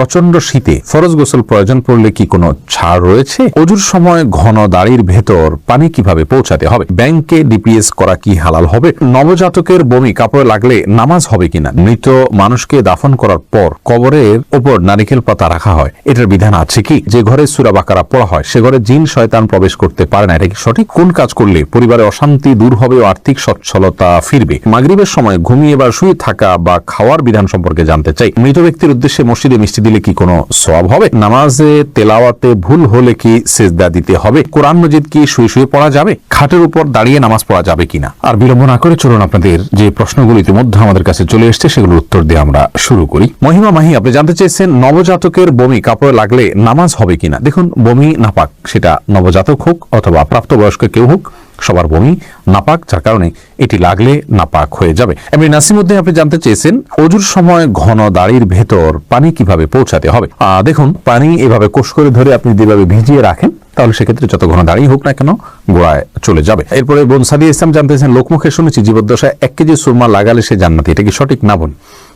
প্রচণ্ড শীতে ফরজ গোসল প্রয়োজন পড়লে কি কোনো ছাড় রয়েছে? অজুর সময় ঘন দাড়ির ভেতর পানি কীভাবে পৌঁছাতে হবে? ব্যাংকে ডিপিএস করা কি হালাল হবে? নবজাতকের বমি কাপড়ে লাগলে নামাজ হবে কিনা? মৃত মানুষকে দাফন করার পর কবরের ওপর নারিকেল পাতা রাখা হয়। এটার বিধান আছে কি? যে ঘরে সুরা বাকারা পড়া হয়, সে ঘরে জিন শয়তান প্রবেশ করতে পারে না। এটা কি সঠিক? কোন কাজ করলে পরিবারে অশান্তি দূর হবে ও আর্থিক সচ্ছলতা ফিরবে? মাগরিবের সময় ঘুমিয়ে বা শুয়ে থাকা বা খাওয়ার বিধান সম্পর্কে জানতে চাই। মৃত ব্যক্তির উদ্দেশ্যে মসজিদে মিষ্টি দিলে কি কোনো সওয়াব হবে? নামাজে তেলাওয়াতে ভুল হলে কি সেজদা দিতে হবে? কোরআন মজিদ কি শুয়ে শুয়ে পড়া যাবে? খাটের উপর দাঁড়িয়ে নামাজ পড়া যাবে কিনা? আর বিলম্ব না করে চলুন আপনাদের যে প্রশ্নগুলো ইতিমধ্যে আমাদের কাছে চলে এসছে, সেগুলোর উত্তর দিয়ে আমরা শুরু করি। মহিমা মাহি, আপনি জানতে চেয়েছেন নবজাতকের বমি কাপড়ে লাগলে নামাজ হবে কিনা? দেখুন, বমি নাপাক, সেটা নবজাতক হোক অথবা প্রাপ্তবয়স্ক কেউ হোক সবার বমি নাপাক, যার কারণে এটি লাগলে নাপাক হয়ে যাবে। এমনি নাসিমুদ্দিন, আপনি জানতে চেয়েছেন অজুর সময় ঘন দাড়ির ভেতর পানি কীভাবে পৌঁছাতে হবে? দেখুন, পানি এভাবে কোষ করে ধরে আপনি যেভাবে ভিজিয়ে রাখেন, তাহলে সেক্ষেত্রে যত ঘন দাঁড়িয়ে হোক না কেন গোড়ায় চলে যাবে। এরপরে বোন সাদি ইসলাম জানতেছেন লোকমুখে শুনেছি জীবদ্দশায় এক কেজি সুরমা লাগালে সে জান্নাতি। এটা কি সঠিক না বোন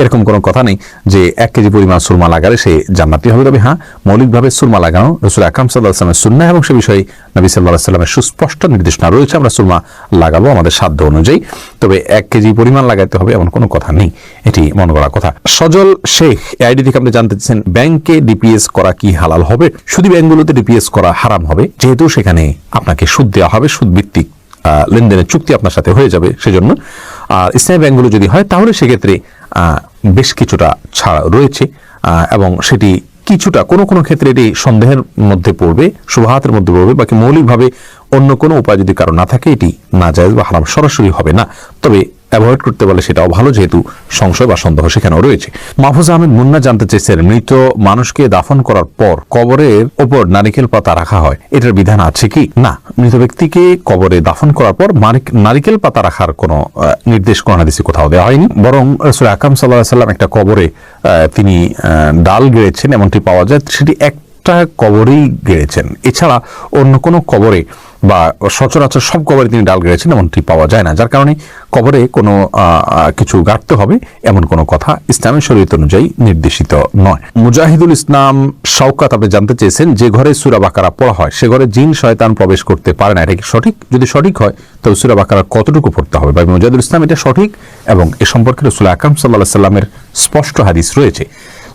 এরকম কোনো কথা নেই যে এক কেজি পরিমাণ সুরমা লাগালে সে জান্নাতি হবে। তবে হ্যাঁ মৌলিকভাবে সুরমা লাগানো রসুল আকরাম সাল্লাহ আসলামের সুন্না এবং সে বিষয়ে নবী সাল্লাহ সাল্লামের সুস্পষ্ট নির্দেশনা রয়েছে। আমরা সুরমা লাগাবো আমাদের সাধ্য অনুযায়ী। তবে এক কেজি পরিমাণ লাগাতে হবে এমন কোনো কথা নেই। এটি মনে করা কথা। সজল শেখ আইডি থেকে আপনি জানতে চাচ্ছেন, ব্যাংকে ডিপিএস করা কি হালাল হবে? শুধু ব্যাংকগুলোতে ডিপিএস করা হারাম হবে? যেহেতু সেখানে আপনাকে সুদ দেওয়া হবে সুদ ভিত্তিক লেনদেনের চুক্তি আপনার সাথে হয়ে যাবে সেজন্য। আর ইসলামী ব্যাংকগুলো যদি হয়, তাহলে সেক্ষেত্রে বেশ কিছুটা ছাড় রয়েছে এবং সেটি কিছুটা, কোনো কোনো ক্ষেত্রে এটি সন্দেহের মধ্যে পড়বে, শুভাহাতের মধ্যে পড়বে, বাকি মৌলিকভাবে অন্য কোনো উপায় যদি কারও না থাকে, এটি না যায় বা হারাম সরাসরি হবে না। তবে অ্যাভয়েড করতে পারলে সেটাও ভালো, যেহেতু সংশয় বা সন্দেহ সেখানেও রয়েছে। মাহফুজ আহমেদ মুন্না জানতে চেয়েছেন মৃত মানুষকে দাফন করার পর কবরের ওপর নারিকেল পাতা রাখা হয়, এটার বিধান আছে কি? না, মৃত ব্যক্তিকে কবরে দাফন করার পর নারিকেল পাতা রাখার কোনো নির্দেশ কোরআন হাদিসে কোথাও দেওয়া হয়নি। বরং রসুল আকাম সাল্লাহ সাল্লাম একটা কবরে তিনি ডাল গেড়েছেন, এমনটি পাওয়া যায়, সেটি একটা কবরেই গেড়েছেন। এছাড়া অন্য কোনো কবরে বা সচরাচর সব কবরে তিনি ডাল গেড়েছেন, এমনটি পাওয়া যায় না। যার কারণে কবরে কোনো কিছু গাঁটতে হবে, এমন কোনো কথা ইসলামের শরীয়ত অনুযায়ী নির্দেশিত নয়। মুজাহিদুল ইসলাম শওকাত আপনি জানতে চেয়েছেন, যে ঘরে সুরা বাকারা পড়া হয়, সে ঘরে জিন, শয়তান প্রবেশ করতে পারে না। এটা কি সঠিক? যদি সঠিক হয়, তবে সুরা বাকারা কতটুকু পড়তে হবে? বা মুজাহিদুল ইসলাম এটা সঠিক? এবং এ সম্পর্কে রসুল আকরাম সাল্লাহ সাল্লামের স্পষ্ট হাদিস রয়েছে।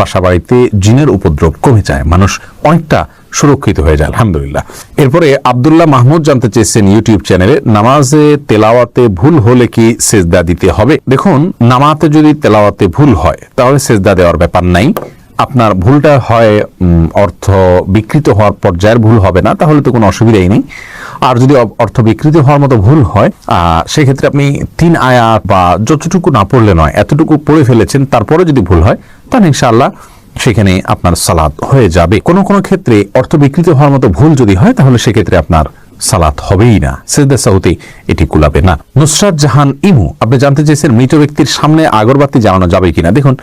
বাসা বাড়িতে জিনের উপদ্রব কমে যায়। মানুষ অনেকটা সুরক্ষিত হয়ে যায়, আলহামদুলিল্লাহ। এরপরে আবদুল্লাহ মাহমুদ জানতে চেয়েছেন ইউটিউব চ্যানেলে, নামাজে তেলাওয়াতে ভুল হলে কি সেজদা দিতে হবে? দেখুন নামাতে যদি তেলাওয়াতে ভুল হয়, তাহলে সেজদা দেওয়ার ব্যাপার নাই। আপনার ভুলটা হয় অর্থ বিকৃত হওয়ার পর্যায়ের ভুল হবে না, তাহলে তো কোনো অসুবিধাই নেই। আর যদি অর্থ বিকৃতি হওয়ার মতো ভুল হয় সেক্ষেত্রে আপনি তিন আয়াত বা যতটুকু না পড়লে নয়, এতটুকু পড়ে ফেলেছেন, তারপরে যদি ভুল হয়, তাহলে ইনশাল্লাহ সেখানে আপনার সালাদ হয়ে যাবে। কোনো কোনো ক্ষেত্রে অর্থ বিকৃত হওয়ার মতো ভুল যদি হয়, তাহলে সেক্ষেত্রে আপনার সালাত হবেই না। সেজদা সাউতে এটি কুলাবে না। নুসরাত জাহান ইমু, আপনি জানতে চেয়েছেন মৃত ব্যক্তির সামনে আগরবাতি জ্বালানো যাবে কিনা। দেখুন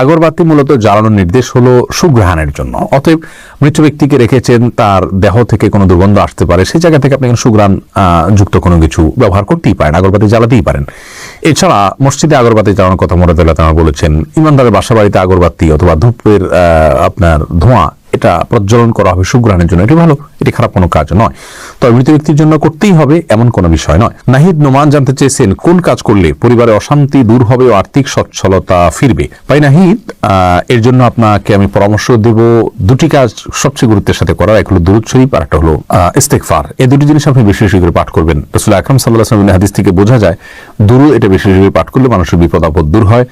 আগরবাতি মূলত জ্বালানোর নির্দেশ হলো সুগ্রহণের জন্য। অতএব মৃত ব্যক্তিকে রেখেছেন, তার দেহ থেকে কোনো দুর্গন্ধ আসতে পারে। সেই জায়গা থেকে আপনি সুগ্রাণ যুক্ত কোনো কিছু ব্যবহার করতেই পারেন, আগরবাতি জ্বালাতেই পারেন। এছাড়া মসজিদে আগরবাতি জ্বালানোর কথা মোরাদুল্লাহ বলেছেন, ইমানদারের বাসা বাড়িতে আগরবাতি অথবা ধূপের আপনার ধোঁয়া এটা প্রজ্বলন করা হবে সুগ্রাণের জন্য। এটি ভালো, এটি খারাপ কোনো কাজ নয়। তবে মৃত ব্যক্তির জন্য করতেই হবে এমন কোনো বিষয় নয়। নাহিদ নোমান জানতে চেয়েছেন, কোন কাজ করলে পরিবারে অশান্তি দূর হবে ও আর্থিক সচ্ছলতা ফিরবে? ভাই নাহিদ এর জন্য আপনাকে আমি পরামর্শ দেব দুটি কাজ সবচেয়ে গুরুত্বের সাথে করার। এক হলো দুরুদ শরীফ, আর একটা হলো ইস্তেকফার এই দুটি জিনিস আপনি বেশি বেশি করে পাঠ করবেন। রসুল আকরম সাল্লাহ হাদিস থেকে বোঝা যায় দুরু এটা বেশি বেশি করে পাঠ করলে মানুষের বিপদ আপদ দূর হয়।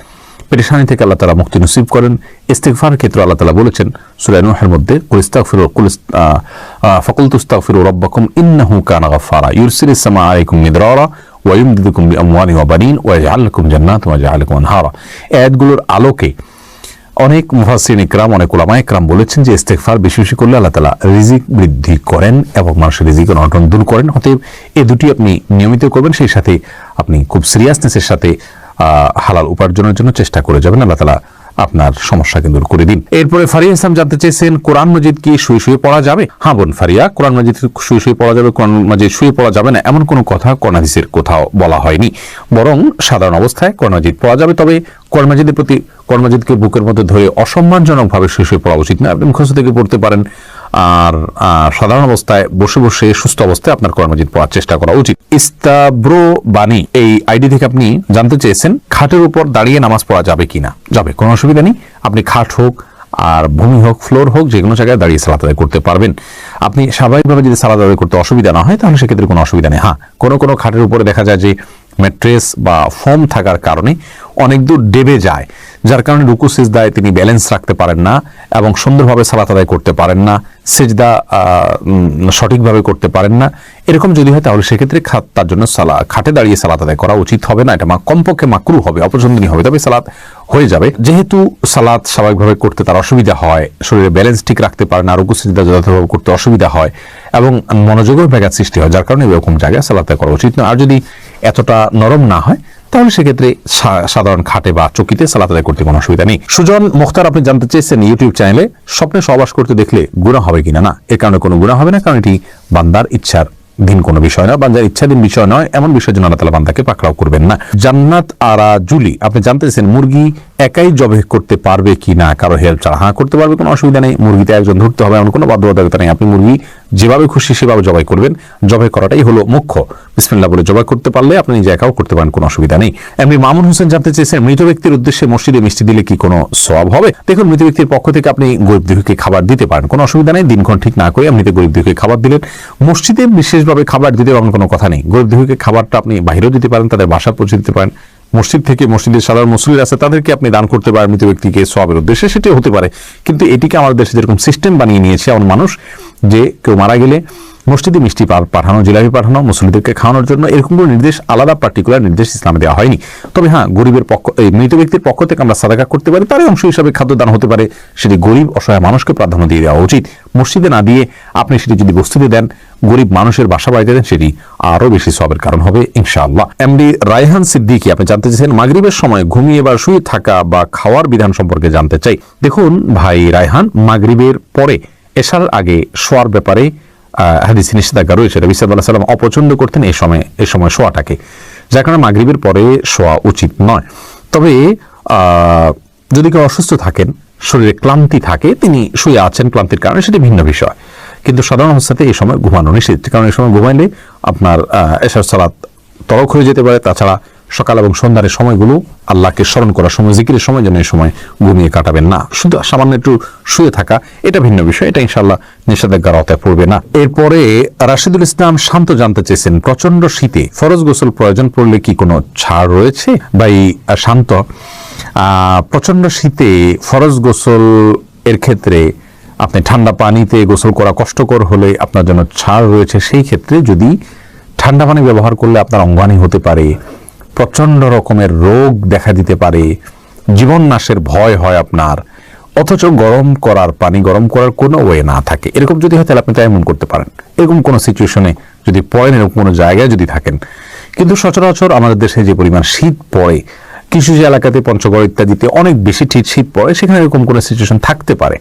পেরেশানি থেকে আল্লাহ তালা মুক্তি নসিব করেন। ইস্তেকফার ক্ষেত্রে আল্লাহ তালা বলেছেন সুরাই নুহের মধ্যে কুলিস্তাগফিরু কুলিস- আহ, আহ, ফাকুলতুস্তাগফিরু রাব্বাকুম ইন্নাহু কানা গাফফারা ইউরসিলিস সামা আলাইকুম মিদরারা ওয়া ইউমদিদুকুম বিআমওয়ালিন ওয়া বানিন ওয়া ইয়াজআল লাকুম জান্নাতিন ওয়া ইয়াজআল লাকুম আনহারা আয়াতগুলোর আলোকে অনেক মুহাসিন ইকরাম অনেক ওলামা ইকরাম বলেছেন যে ইস্তেকফার বেশি বেশি করলে আল্লাহ তালা রিজিক বৃদ্ধি করেন এবং মানুষের রিজিক অনটন দূর করেন। অতএব এ দুটি আপনি নিয়মিত করবেন সেই সাথে আপনি খুব সিরিয়াসনেসের সাথে হালাল উপার্জনের জন্য চেষ্টা করে যাবেন। আল্লাহ তালা আপনার সমস্যাকে দূর করে দিন। এরপরে ফারিয়া ইসলাম জানতে চেয়েছেন, কোরআন মজিদ কি শুয়ে শুয়ে পড়া যাবে? হ্যাঁ বোন ফারিয়া, কোরআন মজিদ শুয়ে শুয়ে পড়া যাবে, কোরআন মজিদ শুয়ে পড়া যাবে না, এমন কোনো কথা কোরআন হাদিসের কোথাও বলা হয়নি। বরং সাধারণ অবস্থায় কোরআন মজিদ পড়া যাবে, তবে কোরআন মজিদের প্রতি, কোরআন মজিদকে বুকের মধ্যে ধরে অসম্মানজনকভাবে শুয়ে শুয়ে পড়া উচিত না। আপনি মুখস্থ থেকে পড়তে পারেন। আর সাধারণ অবস্থায় বসে বসে সুস্থ অবস্থায় আপনার কোরআন মজিদ পড়ার চেষ্টা করা উচিত। ইস্তাব্রো বাণী এই আইডি থেকে আপনি জানতে চেয়েছেন খাটের উপর দাঁড়িয়ে নামাজ পড়া যাবে কিনা। যাবে, কোনো অসুবিধা নেই। আপনি খাট হোক আর ভূমি হোক, ফ্লোর হোক, যে কোনো জায়গায় দাঁড়িয়ে সালাত আদায় করতে পারবেন। আপনি স্বাভাবিকভাবে যদি সালাত আদায় করতে অসুবিধা না হয়, তাহলে সেক্ষেত্রে কোনো অসুবিধা নেই। হ্যাঁ কোনো কোনো খাটের উপরে দেখা যায় যে ম্যাট্রেস বা ফোম থাকার কারণে অনেক দূর ডেবে যায়, যার কারণে রুকু সিজদায় তিনি ব্যালেন্স রাখতে পারেন না এবং সুন্দরভাবে সালাত আদায় করতে পারেন না, সেজদা সঠিকভাবে করতে পারেন না। এরকম যদি হয় তাহলে সেক্ষেত্রে তার জন্য সালা, খাটে দাঁড়িয়ে সালাত আদায় করা উচিত হবে না, এটা মা, কমপক্ষে মাকরু হবে, অপছন্দনীয় হবে, তবে সালাত হয়ে যাবে। যেহেতু সালাত স্বাভাবিকভাবে করতে তার অসুবিধা হয়, শরীরে ব্যালেন্স ঠিক রাখতে পারে না, রুকু সিজদা যথাযথভাবে করতে অসুবিধা হয় এবং মনোযোগের ব্যাঘাত সৃষ্টি হয়, যার কারণে এরকম জায়গায় সালাত করা উচিত না আর যদি এতটা নরম না হয়, তাহলে সেক্ষেত্রে সাধারণ খাটে বা চকিতে সালাত আদায় করতে কোনো অসুবিধা নেই। সুজন মুখতার, আপনি জানতে চেয়েছেন ইউটিউব চ্যানেলে স্বপ্নে সহবাস করতে দেখলে গুণা হবে কিনা? না, এর কারণে কোনো গুণা হবে না, কারণ এটি বান্দার ইচ্ছার দিন কোনো বিষয় নয় বান্দার ইচ্ছাধীন বিষয় নয়, এমন বিষয় জন্য আল্লাহ বান্দাকে পাকড়াও করবেন না। জান্নাত আরা জুলি, আপনি জানতে চেয়েছেন মুরগি একাই জবে করতে পারবে কি না কারও হেল্প ছাড়া হ্যাঁ করতে পারবে, কোনো অসুবিধা নেই। মুরগিতে একজন ধরতে হবে, এমন কোনো বাধ্যবাধকতা নেই। আপনি মুরগি যেভাবে খুশি সেভাবে জবাই করবেন। জবাই করাটাই হলো মুখ্য। বিসমিল্লাহ বলে জবাই করতে পারলে আপনি নিজে একাও করতে পারেন, কোনো অসুবিধা নেই। এমনি মামুন হোসেন জানতে চেয়েছেন, মৃত ব্যক্তির উদ্দেশ্যে মসজিদে মিষ্টি দিলে কি কোনো সওয়াব হবে? দেখুন, মৃত ব্যক্তির পক্ষ থেকে আপনি গরিব দুঃখীকে খাবার দিতে পারেন, কোনো অসুবিধা নেই। দিনক্ষণ ঠিক না করে আপনি গরিব দুঃখীকে খাবার দিলেন। মসজিদে বিশেষভাবে খাবার দিতে এমন কোনো কথা নেই। গরিব দুঃখীকে খাবারটা আপনি বাইরেও দিতে পারেন, তাদের বাসা পৌঁছে দিতে পারেন। মসজিদ থেকে মসজিদের সাধারণ মুসলির আছে, তাদেরকে আপনি দান করতে পারেন মৃত ব্যক্তিকে সবের উদ্দেশ্যে সেটি হতে পারে। কিন্তু এটিকে আমাদের দেশে যেরকম সিস্টেম বানিয়ে নিয়েছে এমন মানুষ যে কেউ মারা গেলে মসজিদে মিষ্টি পাঠানো, জিলাপি পাঠানো মুসলিমদেরকে খাওয়ানোর জন্য এরকম কোনো নির্দেশ, আলাদা পার্টিকুলার নির্দেশ ইসলামে দেওয়া হয়নি। তবে হ্যাঁ গরিবের পক্ষ, এই মৃত ব্যক্তির পক্ষ থেকে আমরা সাদাকা করতে পারি, তারই অংশ হিসাবে খাদ্য দান হতে পারে। সেটি গরিব, অসহায় মানুষকে প্রাধান্য দিয়ে দেওয়া উচিত। মসজিদে না দিয়ে আপনি সেটি যদি বস্তুতে দেন, গরিব মানুষের বাসা বাড়িতে দেন, সেটি আরও বেশি সবের কারণ হবে, ইনশাআল্লাহ। এমডি রায়হান সিদ্দিকি, আপনি জানতে চাইছেন মাগরিবের সময় ঘুমিয়ে বা শুয়ে থাকা বা খাওয়ার বিধান সম্পর্কে জানতে চাই। দেখুন ভাই রায়হান, মাগরিবের পরে এশার আগে শোয়ার ব্যাপারে হাদিসে নিষেধাজ্ঞা রয়েছে। রবি সাল্লাহ সাল্লাম অপছন্দ করতেন এই সময় এই সময় শোয়াটাকে। যার কারণে মাগরিবের পরে শোয়া উচিত নয়। তবে যদি কেউ অসুস্থ থাকেন, শরীরে ক্লান্তি থাকে, তিনি শুয়ে আছেন ক্লান্তির কারণে, সেটি ভিন্ন বিষয়। কিন্তু সাধারণ অবস্থাতে এই সময় ঘুমানো নিষেধ। কারণ এই সময় ঘুমাইলে আপনার এশার সালাত তরক হয়ে যেতে পারে। তাছাড়া সকাল এবং সন্ধ্যার সময়গুলো আল্লাহকে স্মরণ করার সময়, জিকিরের সময় যেন এই সময় ঘুমিয়ে কাটাবেন না। শুধু সামান্য একটু শুয়ে থাকা, এটা ভিন্ন বিষয়, এটা ইনশাল্লাহ নিষেধাজ্ঞার আওতায় পড়বে না। এরপরে রাশিদুল ইসলাম শান্ত জানতে চেয়েছেন প্রচণ্ড শীতে ফরজ গোসল প্রয়োজন পড়লে কি কোনো ছাড় রয়েছে? বা এই শান্ত প্রচণ্ড শীতে ফরজ গোসল এর ক্ষেত্রে আপনি ঠান্ডা পানিতে গোসল করা কষ্টকর হলে আপনার জন্য ছাড় রয়েছে। সেই ক্ষেত্রে যদি ঠান্ডা পানি ব্যবহার করলে আপনার অঙ্গানি হতে পারে প্রচণ্ড রকমের রোগ দেখা দিতে পারে। জীবন নাশের ভয় হয় আপনার। অথচ গরম করার পানি গরম করার কোনো ওয়ে না থাকে। এরকম যদি হয় তাহলে আপনি তাই এমন করতে পারেন। এরকম কোনো সিচুয়েশনে যদি পড়েন, এরকম কোনো জায়গায় যদি থাকেন। কিন্তু সচরাচর আমাদের দেশে যে পরিমাণ শীত পড়ে, কিছু যে এলাকাতে পঞ্চগড় ইত্যাদিতে অনেক বেশি ঠিক শীত পড়ে, সেখানে এরকম কোনো সিচুয়েশন থাকতে পারে।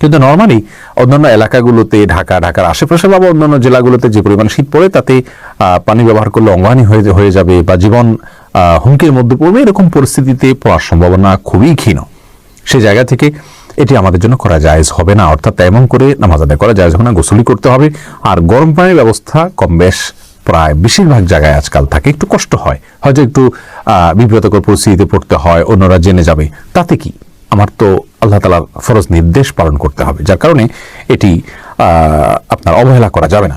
কিন্তু নর্মালি অন্যান্য এলাকাগুলোতে, ঢাকা, ঢাকার আশেপাশে বা অন্যান্য জেলাগুলোতে যে পরিমাণ শীত পড়ে, তাতে পানি ব্যবহার করলে অঙ্গানি হয়ে হয়ে যাবে বা জীবন হুমকির মধ্যে পড়বে, এরকম পরিস্থিতিতে পড়ার সম্ভাবনা খুবই ক্ষীণ সেই জায়গা থেকে এটি আমাদের জন্য করা জায়েজ হবে না, অর্থাৎ তেমন করে নামাজ আদায় করা জায়েজ হবে না গোসলি করতে হবে। আর গরম পানির ব্যবস্থা কম বেশ, প্রায় বেশিরভাগ জায়গায় আজকাল থাকে, একটু কষ্ট হয়। হয়তো একটু বিব্রতকর পরিস্থিতিতে পড়তে হয়, অন্যরা জেনে যাবে। তাতে কি? আমার তো আল্লাহ তালার ফরজ নির্দেশ পালন করতে হবে, যার কারণে এটি আপনার অবহেলা করা যাবে না।